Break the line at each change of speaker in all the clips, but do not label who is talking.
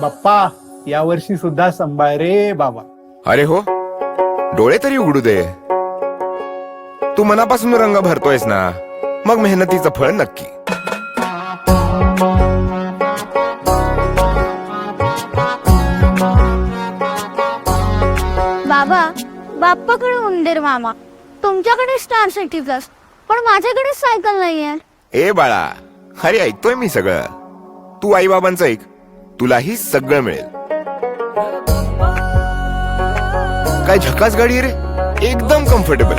बाप्पा. यावर्षी सुद्धा संभाळ रे बाबा.
अरे हो डोळे तरी उघडू दे. तू मनापासून रंग भरतोयस ना मग मेहनतीचं फळ नक्की.
बाबा बाप्पाकडे उंदीर मामा. तुमच्याकडे स्टार सिटी प्लस पण माझ्याकडे सायकल नाहीये.
ए बाळा अरे ऐकतोय मी सगळं. तू आई बाबांचं ऐक. तुलाही सगळं मिळेल. काय झकास गाडी रे? एकदम कम्फर्टेबल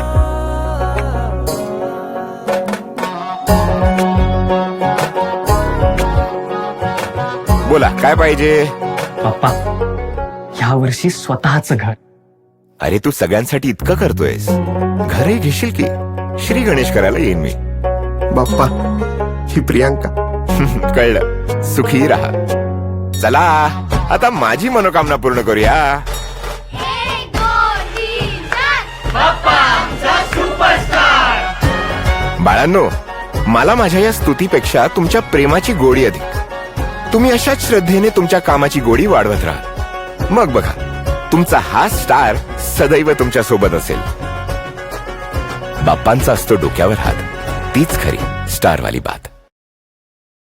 बोला काय पाहिजे?
बाप्पा ह्या वर्षी स्वतःच घर.
अरे तू सगळ्यांसाठी इतकं करतोयस. घरे घेशील की? श्री गणेश करायला येईन मी.
बाप्पा ही प्रियांका.
कळलं. सुखी राहा. चला आता माझी मनोकामना पूर्ण करूया. बाळांनो मला माझ्या या स्तुतीपेक्षा तुमच्या प्रेमाची गोडी अधिक. तुम्ही अशाच श्रद्धेने तुमच्या कामाची गोडी वाढवत राहा. मग बघा तुमचा हा स्टार सदैव तुमच्यासोबत असेल. बाप्पांचा असतो डोक्यावर हात. तीच खरी स्टारवाली बात.